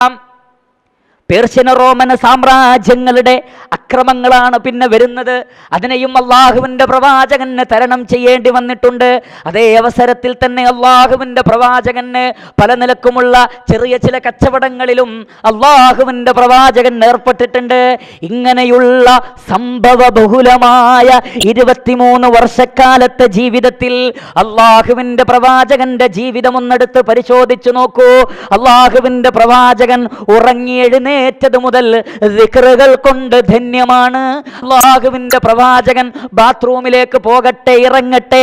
âm. Persian Roman സാമ്രാജ്യങ്ങളുടെ അക്രമങ്ങളാണ് പിന്നെ വരുന്നത്. അതിനെയും അള്ളാഹുവിന്റെ പ്രവാചകന് തരണം ചെയ്യേണ്ടി വന്നിട്ടുണ്ട്. അതേ അവസരത്തിൽ തന്നെ അള്ളാഹുവിന്റെ പ്രവാചകന് പല നിലക്കുമുള്ള ചെറിയ ചില കച്ചവടങ്ങളിലും അള്ളാഹുവിന്റെ പ്രവാചകൻ ഏർപ്പെട്ടിട്ടുണ്ട്. ഇങ്ങനെയുള്ള സംഭവ ബഹുലമായ ഇരുപത്തിമൂന്ന് വർഷക്കാലത്തെ ജീവിതത്തിൽ അള്ളാഹുവിന്റെ പ്രവാചകന്റെ ജീവിതം ഒന്നെടുത്ത് പരിശോധിച്ചു നോക്കൂ. അള്ളാഹുവിന്റെ പ്രവാചകൻ ഉറങ്ങി എഴുന്നേറ്റത് മുതൽ ദിക്റുകൾ കൊണ്ട് ധന്യമാണ്. അള്ളാഹുവിന്റെ പ്രവാചകൻ ബാത്റൂമിലേക്ക് പോകട്ടെ ഇറങ്ങട്ടെ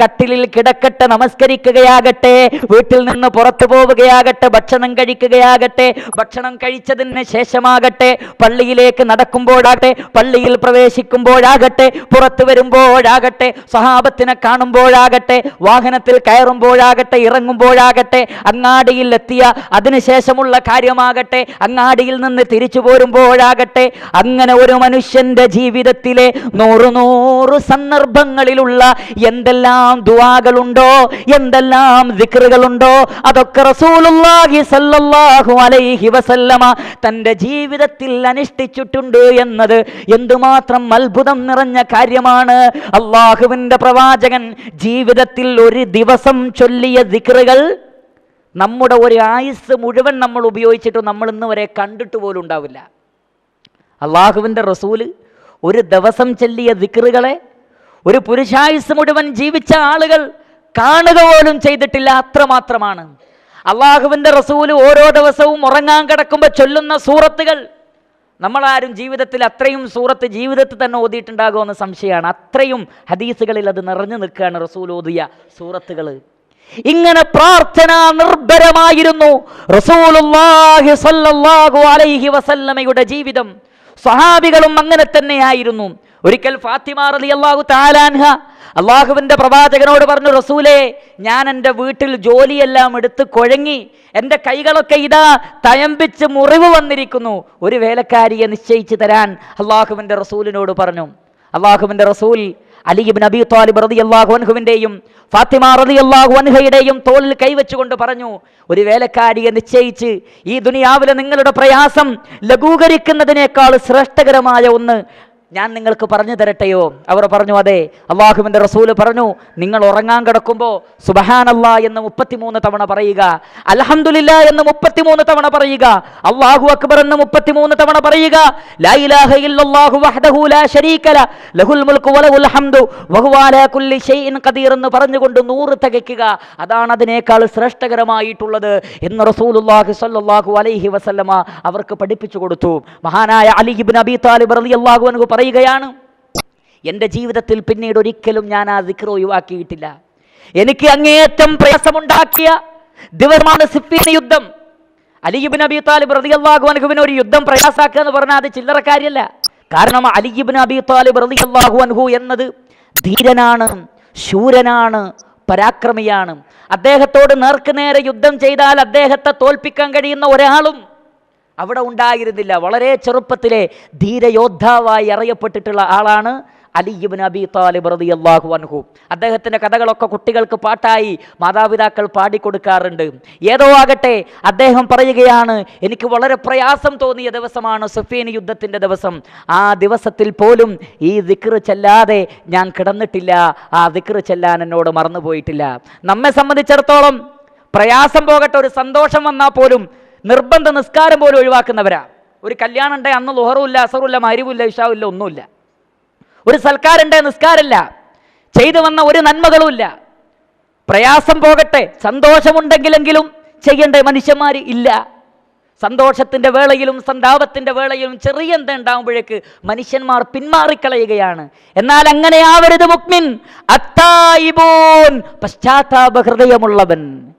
കട്ടിലിൽ കിടക്കട്ടെ നമസ്കരിക്കുകയാകട്ടെ വീട്ടിൽ നിന്ന് പുറത്തു പോവുകയാകട്ടെ ഭക്ഷണം കഴിക്കുകയാകട്ടെ ഭക്ഷണം കഴിച്ചതിന് ശേഷമാകട്ടെ പള്ളിയിലേക്ക് നടക്കുമ്പോഴാകട്ടെ പള്ളിയിൽ പ്രവേശിക്കുമ്പോഴാകട്ടെ പുറത്തു വരുമ്പോഴാകട്ടെ സഹാബത്തിനെ കാണുമ്പോഴാകട്ടെ വാഹനത്തിൽ കയറുമ്പോഴാകട്ടെ ഇറങ്ങുമ്പോഴാകട്ടെ അങ്ങാടിയിൽ എത്തിയ അതിനുശേഷമുള്ള കാര്യമാകട്ടെ അങ്ങാടിയിൽ നിന്ന് തിരിച്ചു പോരുമ്പോഴാകട്ടെ അങ്ങനെ ഒരു മനുഷ്യന്റെ ജീവിതത്തിലെ നൂറ് നൂറ് സന്ദർഭങ്ങളിലുള്ള എന്തെല്ലാം ദുവാകളുണ്ടോ എന്തെല്ലാം ദിക്റുകളുണ്ടോ അതൊക്കെ റസൂലുല്ലാഹി സല്ലല്ലാഹു അലൈഹി വസല്ലമ തന്റെ ജീവിതത്തിൽ അനുഷ്ഠിച്ചിട്ടുണ്ട് എന്നത് എന്തുമാത്രം അത്ഭുതം നിറഞ്ഞ കാര്യമാണ്. അള്ളാഹുവിന്റെ പ്രവാചകൻ ജീവിതത്തിൽ ഒരു ദിവസം ചൊല്ലിയ ദിക്റുകൾ നമ്മുടെ ഒരു ആയുസ് മുഴുവൻ നമ്മൾ ഉപയോഗിച്ചിട്ട് നമ്മൾ ഇന്ന് വരെ കണ്ടിട്ട് പോലും ഉണ്ടാവില്ല. അള്ളാഹുവിന്റെ റസൂൽ ഒരു ദിവസം ചെല്ലിയ ദിക്റുകളെ ഒരു പുരുഷായുസ് മുഴുവൻ ജീവിച്ച ആളുകൾ കാണുക പോലും ചെയ്തിട്ടില്ല അത്രമാത്രമാണ്. അള്ളാഹുവിന്റെ റസൂൽ ഓരോ ദിവസവും ഉറങ്ങാൻ കിടക്കുമ്പോൾ ചൊല്ലുന്ന സൂറത്തുകൾ നമ്മളാരും ജീവിതത്തിൽ അത്രയും സൂറത്ത് ജീവിതത്തിൽ തന്നെ ഓതിയിട്ടുണ്ടാകുമെന്ന് സംശയമാണ്. അത്രയും ഹദീസുകളിൽ അത് നിറഞ്ഞു നിൽക്കുകയാണ് റസൂൽ ഓതിയ സൂറത്തുകൾ ഇങ്ങനെ പ്രാർത്ഥന നിർഭരമായിരുന്നു. അലൈഹി വസല്ലമയുടെ ജീവിതം സ്വഹാബികളും അങ്ങനെ തന്നെയായിരുന്നു. ഒരിക്കൽ ഫാത്തിമ റലി അള്ളാഹു താലാൻഹ അള്ളാഹുവിന്റെ പ്രവാചകനോട് പറഞ്ഞു റസൂലേ ഞാൻ എന്റെ വീട്ടിൽ ജോലിയെല്ലാം എടുത്ത് കുഴങ്ങി എന്റെ കൈകളൊക്കെ ഇതാ തയമ്പിച്ച് മുറിവ് വന്നിരിക്കുന്നു. ഒരു വേലക്കാരിയെ നിശ്ചയിച്ചു തരാൻ അള്ളാഹുവിന്റെ റസൂലിനോട് പറഞ്ഞു. അള്ളാഹുവിന്റെ റസൂൽ അലിബിൻ അബി താലിബ് റതി അള്ളാഹു അൻഹുവിന്റെയും ഫാത്തിമ റതി അള്ളാഹു അൻഹയുടെയും തോളിൽ കൈവച്ചുകൊണ്ട് പറഞ്ഞു ഒരു വേലക്കാരിയെ നിശ്ചയിച്ച് ഈ ദുനിയാവിലെ നിങ്ങളുടെ പ്രയാസം ലഘൂകരിക്കുന്നതിനേക്കാൾ ശ്രേഷ്ഠകരമായ ഒന്ന് ഞാൻ നിങ്ങൾക്ക് പറഞ്ഞു തരട്ടെയോ? അവർ പറഞ്ഞു അതെ. അള്ളാഹുവിന്റെ റസൂൽ പറഞ്ഞു നിങ്ങൾ ഉറങ്ങാൻ കിടക്കുമ്പോൾ സുബഹാനല്ല എന്ന് മുപ്പത്തിമൂന്ന് തവണ പറയുക അലഹമുല്ല എന്ന് മുപ്പത്തിമൂന്ന് തവണ പറയുക അള്ളാഹു അക്ബർ എന്ന് മുപ്പത്തിമൂന്ന് തവണ പറയുക അലാ എന്ന് പറഞ്ഞുകൊണ്ട് നൂറ് തികയ്ക്കുക അതാണ് അതിനേക്കാൾ ശ്രേഷ്ഠകരമായിട്ടുള്ളത് എന്ന് സ്വല്ലല്ലാഹു അലൈഹി വസല്ലമ അവർക്ക് പഠിപ്പിച്ചു കൊടുത്തു. മഹാനായ അലിബിൻ അബി താലിബ് റളിയല്ലാഹു അൻഹു പറയുകയാണ്. എന്റെ ജീവിതത്തിൽ പിന്നീട് ഒരിക്കലും ഞാൻ ആ ദിക്ർ ഒഴിവാക്കിയിട്ടില്ല. എനിക്ക് അങ്ങേയറ്റം പ്രയാസമുണ്ടാക്കിയ ദിവസമാണ് സിഫീൻ യുദ്ധം അലിബിൻ അബി താലിബ് അൻഹുവിന് ഒരു യുദ്ധം പ്രയാസാക്കുക എന്ന് പറഞ്ഞാൽ അത് ചില്ലറ കാര്യമല്ല കാരണം അലിബിൻ അബി താലിബ് റളിയല്ലാഹു അൻഹു എന്നത് ധീരനാണ് ശൂരനാണ് പരാക്രമിയാണ്. അദ്ദേഹത്തോട് നേർക്കുനേരെ യുദ്ധം ചെയ്താൽ അദ്ദേഹത്തെ തോൽപ്പിക്കാൻ കഴിയുന്ന ഒരാളും അവിടെ ഉണ്ടായിരുന്നില്ല. വളരെ ചെറുപ്പത്തിലെ ധീരയോദ്ധാവായി അറിയപ്പെട്ടിട്ടുള്ള ആളാണ് അലിയുബിൻ അബി താലിബ് റതി അള്ളാഹു അൻഹു. അദ്ദേഹത്തിന്റെ കഥകളൊക്കെ കുട്ടികൾക്ക് പാട്ടായി മാതാപിതാക്കൾ പാടിക്കൊടുക്കാറുണ്ട്. ഏതോ ആകട്ടെ അദ്ദേഹം പറയുകയാണ് എനിക്ക് വളരെ പ്രയാസം തോന്നിയ ദിവസമാണ് സുഫീൻ യുദ്ധത്തിന്റെ ദിവസം. ആ ദിവസത്തിൽ പോലും ഈ ദിക്ർ ചെല്ലാതെ ഞാൻ കിടന്നിട്ടില്ല. ആ ദിക്ർ ചെല്ലാൻ എന്നോട് മറന്നുപോയിട്ടില്ല. നമ്മെ സംബന്ധിച്ചിടത്തോളം പ്രയാസം പോകട്ടെ ഒരു സന്തോഷം വന്നാൽ പോലും നിർബന്ധ നിസ്കാരം പോലും ഒഴിവാക്കുന്നവരാ. ഒരു കല്യാണം ഉണ്ടേ അന്ന് ലുഹറുമില്ല അസറുമില്ല മരിവില്ല ഇഷാവില്ല ഒന്നുമില്ല. ഒരു സൽക്കാരുണ്ടേ നിസ്കാരമില്ല. ചെയ്തു വന്ന ഒരു നന്മകളുമില്ല. പ്രയാസം പോകട്ടെ സന്തോഷമുണ്ടെങ്കിലെങ്കിലും ചെയ്യേണ്ട മനുഷ്യന്മാർ ഇല്ല. സന്തോഷത്തിന്റെ വേളയിലും സന്താപത്തിന്റെ വേളയിലും ചെറിയ എന്താ ഉണ്ടാകുമ്പോഴേക്ക് മനുഷ്യന്മാർ പിന്മാറിക്കളയുകയാണ്. എന്നാൽ അങ്ങനെ ആവരുത് മുക്മിൻ അത്തായിബോൻ. പശ്ചാത്താപ ഹൃദയമുള്ളവൻ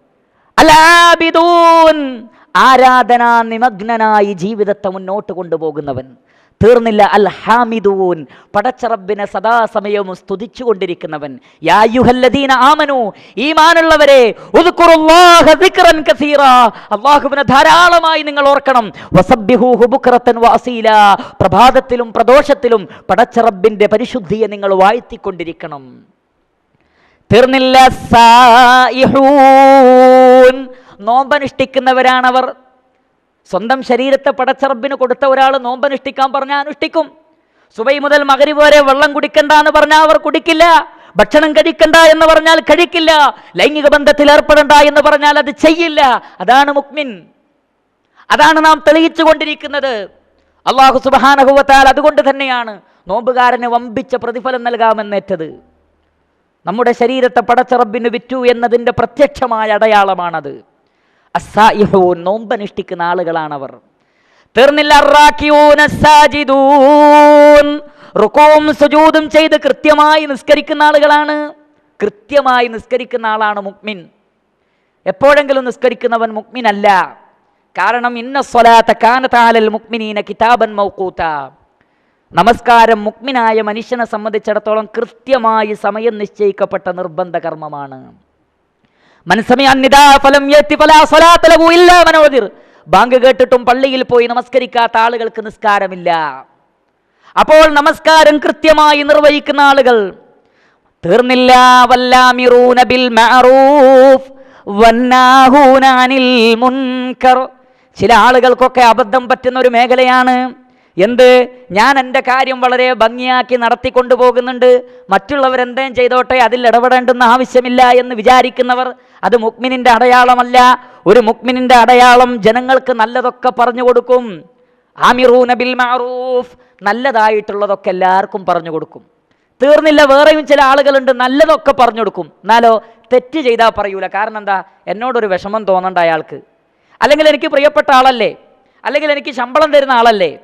അലാബിദൂൻ. ആരാധനാ നിമഗ്നനായി ജീവിതത്തെ മുന്നോട്ട് കൊണ്ടുപോകുന്നവൻ. തീർന്നില്ല. അൽ ഹാമിദൂൻ പടച്ചറബിനെ സദാസമയവും സ്തുതിച്ചുകൊണ്ടിരിക്കുന്നവൻ യായുഹല്ലദീന ആമനു ഈമാനുള്ളവരെ അള്ളാഹുവിനെ ധാരാളമായി നിങ്ങൾ ഓർക്കണം. വഅസീല. പ്രഭാതത്തിലും പ്രദോഷത്തിലും പടച്ചറബിന്റെ പരിശുദ്ധിയെ നിങ്ങൾ വാഴ്ത്തിക്കൊണ്ടിരിക്കണം. തീർന്നില്ല. സായിഹൂൻ നോമ്പനുഷ്ഠിക്കുന്നവരാണവർ. സ്വന്തം ശരീരത്തെ പടച്ചറബിന് കൊടുത്ത ഒരാൾ നോമ്പനുഷ്ഠിക്കാൻ പറഞ്ഞാൽ അനുഷ്ഠിക്കും. സുബൈ മുതൽ മകരി വരെ വെള്ളം കുടിക്കണ്ട എന്ന് പറഞ്ഞാൽ അവർ കുടിക്കില്ല. ഭക്ഷണം കഴിക്കണ്ട എന്ന് പറഞ്ഞാൽ കഴിക്കില്ല. ലൈംഗിക ബന്ധത്തിൽ ഏർപ്പെടണ്ട എന്ന് പറഞ്ഞാൽ അത് ചെയ്യില്ല. അതാണ് മുക്മിൻ. അതാണ് നാം തെളിയിച്ചു കൊണ്ടിരിക്കുന്നത്. അള്ളാഹു സുബാനഹുവത്താൽ അതുകൊണ്ട് തന്നെയാണ് നോമ്പുകാരന് വമ്പിച്ച പ്രതിഫലം നൽകാമെന്നേറ്റത്. നമ്മുടെ ശരീരത്തെ പടച്ചറബിന് വിറ്റു എന്നതിന്റെ പ്രത്യക്ഷമായ അടയാളമാണത്. അസായിഹൂൻ നോമ്പനുഷ്ഠിക്കുന്ന ആളുകളാണവർ. തീർന്നില്ല. റുക്കോവും സുജൂദും ചെയ്ത് കൃത്യമായി നിസ്കരിക്കുന്ന ആളുകളാണ്. കൃത്യമായി നിസ്കരിക്കുന്ന ആളാണ് മുക്മിൻ എപ്പോഴെങ്കിലും നിസ്കരിക്കുന്നവൻ മുക്മിൻ അല്ല കാരണം ഇന്ന സ്വലാത്ത കാനതാലൽ മുക്മിനീന കിതാബൻ മൗക്കൂത്ത നമസ്കാരം മുക്മിനായ മനുഷ്യനെ സംബന്ധിച്ചിടത്തോളം കൃത്യമായി സമയം നിശ്ചയിക്കപ്പെട്ട നിർബന്ധ കർമ്മമാണ്. ബാങ്ക് കേട്ടിട്ടും പള്ളിയിൽ പോയി നമസ്കരിക്കാത്ത ആളുകൾക്ക് നിസ്കാരമില്ല. അപ്പോൾ നമസ്കാരം കൃത്യമായി നിർവഹിക്കുന്ന ആളുകൾ തീർന്നില്ല വല്ലാമിറൂന ബിൽ മഅറൂഫ് അനിൽ മുൻകർ. ചില ആളുകൾക്കൊക്കെ അബദ്ധം പറ്റുന്ന ഒരു മേഖലയാണ്. എന്ത്? ഞാൻ എന്റെ കാര്യം വളരെ ഭംഗിയാക്കി നടത്തിക്കൊണ്ടു പോകുന്നുണ്ട് മറ്റുള്ളവരെന്തേം ചെയ്തോട്ടെ അതിൽ ഇടപെടേണ്ടുന്ന ആവശ്യമില്ല എന്ന് വിചാരിക്കുന്നവർ അത് മുക്മിനിന്റെ അടയാളമല്ല. ഒരു മുക്മിനിന്റെ അടയാളം ജനങ്ങൾക്ക് നല്ലതൊക്കെ പറഞ്ഞു കൊടുക്കും. ആമിറൂ നബിൽ മാറൂഫ് നല്ലതായിട്ടുള്ളതൊക്കെ എല്ലാവർക്കും പറഞ്ഞു കൊടുക്കും. തീർന്നില്ല വേറെയും ചില ആളുകളുണ്ട് നല്ലതൊക്കെ പറഞ്ഞു കൊടുക്കും. എന്നാലോ തെറ്റ് ചെയ്താൽ പറയൂല. കാരണം എന്താ? എന്നോടൊരു വിഷമം തോന്നണ്ട അയാൾക്ക്. അല്ലെങ്കിൽ എനിക്ക് പ്രിയപ്പെട്ട ആളല്ലേ? അല്ലെങ്കിൽ എനിക്ക് ശമ്പളം തരുന്ന ആളല്ലേ?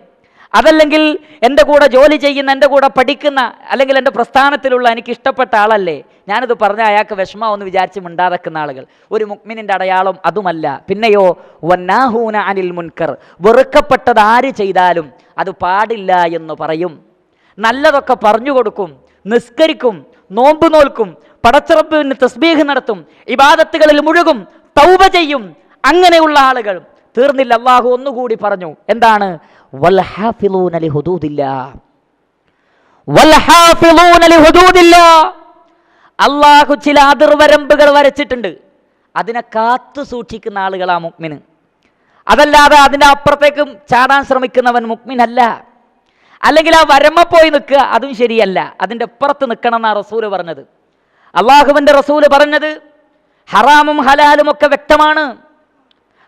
അതല്ലെങ്കിൽ എന്റെ കൂടെ ജോലി ചെയ്യുന്ന എന്റെ കൂടെ പഠിക്കുന്ന അല്ലെങ്കിൽ എന്റെ പ്രസ്ഥാനത്തിലുള്ള എനിക്ക് ഇഷ്ടപ്പെട്ട ആളല്ലേ? ഞാനിത് പറഞ്ഞ അയാൾക്ക് വിഷമമെന്ന് വിചാരിച്ച് മിണ്ടാതെക്കുന്ന ആളുകൾ. ഒരു മുക്മിനിന്റെ അടയാളം അതുമല്ല. പിന്നെയോ വന്നാഹൂന അനിൽ മുൻകർ. വെറുക്കപ്പെട്ടത് ആര് ചെയ്താലും അത് പാടില്ല എന്ന് പറയും. നല്ലതൊക്കെ പറഞ്ഞു കൊടുക്കും നിസ്കരിക്കും നോമ്പ് നോൽക്കും പടച്ചിറപ്പിന് തസ്ബീഹ് നടത്തും ഇബാദത്തുകളിൽ മുഴുകും തൗബ ചെയ്യും അങ്ങനെയുള്ള ആളുകൾ. തീർന്നില്ല അള്ളാഹു ഒന്നുകൂടി പറഞ്ഞു. എന്താണ്? അലി ലിഹുദൂദില്ലാ. അള്ളാഹു ചില അതിർവരമ്പുകൾ വരച്ചിട്ടുണ്ട്. അതിനെ കാത്തു സൂക്ഷിക്കുന്ന ആളുകളാ മുക്മിന് അതല്ലാതെ അതിന്റെ അപ്പുറത്തേക്കും ചാടാൻ ശ്രമിക്കുന്നവൻ മുക്മിനല്ല അല്ലെങ്കിൽ ആ വരമ്മ പോയി നിൽക്കുക അതും ശരിയല്ല. അതിന്റെ അപ്പുറത്ത് നിൽക്കണം എന്നാണ് റസൂൽ പറഞ്ഞത്. അള്ളാഹുവിന്റെ റസൂൽ പറഞ്ഞത് ഹറാമും ഹലാലും ഒക്കെ വ്യക്തമാണ്.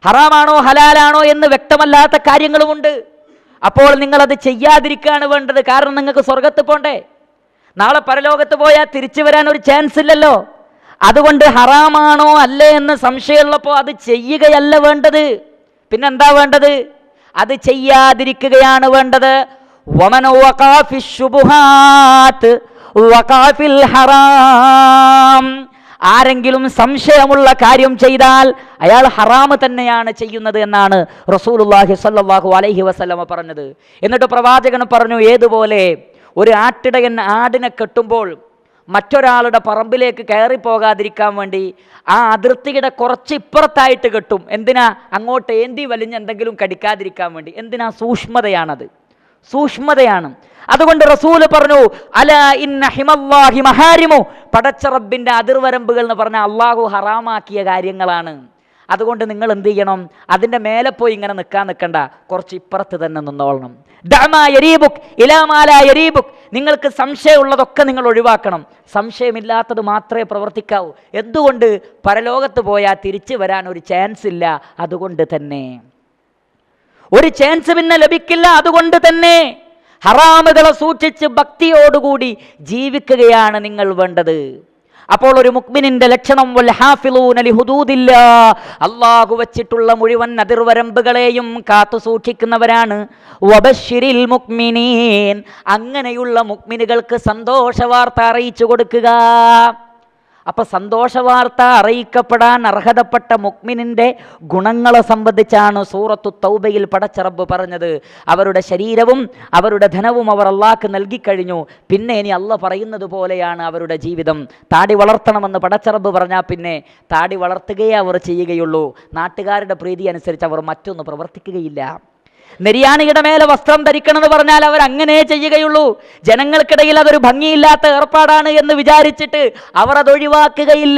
ഹറാമാണോ ഹലാലാണോ എന്ന് വ്യക്തമല്ലാത്ത കാര്യങ്ങളുമുണ്ട്. അപ്പോൾ നിങ്ങളത് ചെയ്യാതിരിക്കുകയാണ് വേണ്ടത്. കാരണം നിങ്ങൾക്ക് സ്വർഗത്ത് പോണ്ടേ. നാളെ പരലോകത്ത് പോയാൽ തിരിച്ചു വരാൻ ഒരു ചാൻസ് ഇല്ലല്ലോ. അതുകൊണ്ട് ഹറാമാണോ അല്ലേ എന്ന് സംശയമുള്ളപ്പോൾ അത് ചെയ്യുകയല്ല വേണ്ടത്. പിന്നെന്താ വേണ്ടത്? അത് ചെയ്യാതിരിക്കുകയാണ് വേണ്ടത്. വമന ഹറാം. ആരെങ്കിലും സംശയമുള്ള കാര്യം ചെയ്താൽ അയാൾ ഹറാമ് തന്നെയാണ് ചെയ്യുന്നത് എന്നാണ് റസൂലുള്ളാഹി സല്ലാഹു അലൈഹി വസ്ലമ പറഞ്ഞത്. എന്നിട്ട് പ്രവാചകൻ പറഞ്ഞു ഏതുപോലെ ഒരു ആട്ടിടയൻ ആടിനെ കെട്ടുമ്പോൾ മറ്റൊരാളുടെ പറമ്പിലേക്ക് കയറി പോകാതിരിക്കാൻ വേണ്ടി ആ അതിർത്തിയുടെ കുറച്ച് ഇപ്പുറത്തായിട്ട് കെട്ടും. എന്തിനാ? അങ്ങോട്ട് ഏന്തി വലിഞ്ഞ് എന്തെങ്കിലും കടിക്കാതിരിക്കാൻ വേണ്ടി. എന്തിനാ സൂക്ഷ്മതയാണത്? സൂക്ഷ്മതയാണ്. അതുകൊണ്ട് റസൂൽ പറഞ്ഞു അല ഇന്ന ഹിമല്ലാഹി മഹാരിമു. പടച്ച റബ്ബിന്റെ അതിർവരമ്പുകൾ എന്ന് പറഞ്ഞ അള്ളാഹു ഹറാമാക്കിയ കാര്യങ്ങളാണ്. അതുകൊണ്ട് നിങ്ങൾ എന്ത് ചെയ്യണം? അതിന്റെ മേലെ പോയി ഇങ്ങനെ നിൽക്കാൻ നിൽക്കണ്ട. കുറച്ച് ഇപ്പുറത്ത് തന്നെ നിന്നോളണം. ദഅമാ യരീബുക് ഇലാമാല എരീബുക്ക് നിങ്ങൾക്ക് സംശയമുള്ളതൊക്കെ നിങ്ങൾ ഒഴിവാക്കണം. സംശയമില്ലാത്തത് മാത്രമേ പ്രവർത്തിക്കാവൂ. എന്തുകൊണ്ട്? പരലോകത്ത് പോയാൽ തിരിച്ചു വരാൻ ഒരു ചാൻസ് ഇല്ല. അതുകൊണ്ട് തന്നെ. ഒരു ചാൻസ് പിന്നെ ലഭിക്കില്ല. അതുകൊണ്ട് തന്നെ ഹറാമുകളെ സൂക്ഷിച്ച് ഭക്തിയോടുകൂടി ജീവിക്കുകയാണ് നിങ്ങൾ വേണ്ടത്. അപ്പോൾ ഒരു മുക്മിനിന്റെ ലക്ഷണം. അള്ളാഹു വച്ചിട്ടുള്ള മുഴുവൻ അതിർവരമ്പുകളെയും കാത്തു സൂക്ഷിക്കുന്നവരാണ്. അങ്ങനെയുള്ള മുക്മിനുകൾക്ക് സന്തോഷ വാർത്ത അറിയിച്ചു കൊടുക്കുക. അപ്പൊ സന്തോഷവാർത്ത അറിയിക്കപ്പെടാൻ അർഹതപ്പെട്ട മുക്മിനിന്റെ ഗുണങ്ങളെ സംബന്ധിച്ചാണ് സൂറത്തു തൗബയിൽ പടച്ചറബ് പറഞ്ഞത്. അവരുടെ ശരീരവും അവരുടെ ധനവും അവർ അള്ളാഹ്ക്ക് നൽകിക്കഴിഞ്ഞു പിന്നെ ഇനി അല്ല പറയുന്നത് പോലെയാണ് അവരുടെ ജീവിതം. താടി വളർത്തണമെന്ന് പടച്ചറബ് പറഞ്ഞാൽ പിന്നെ താടി വളർത്തുകയേ അവർ ചെയ്യുകയുള്ളൂ. നാട്ടുകാരുടെ പ്രീതി അനുസരിച്ച് അവർ മറ്റൊന്ന് പ്രവർത്തിക്കുകയില്ല. നെരിയാണിയുടെ മേലെ വസ്ത്രം ധരിക്കണമെന്ന് പറഞ്ഞാൽ അവർ അങ്ങനെ ചെയ്യുകയുള്ളൂ. ജനങ്ങൾക്കിടയിൽ അതൊരു ഭംഗിയില്ലാത്ത ഏർപ്പാടാണ് എന്ന് വിചാരിച്ചിട്ട് അവർ അത് ഒഴിവാക്കുകയില്ല.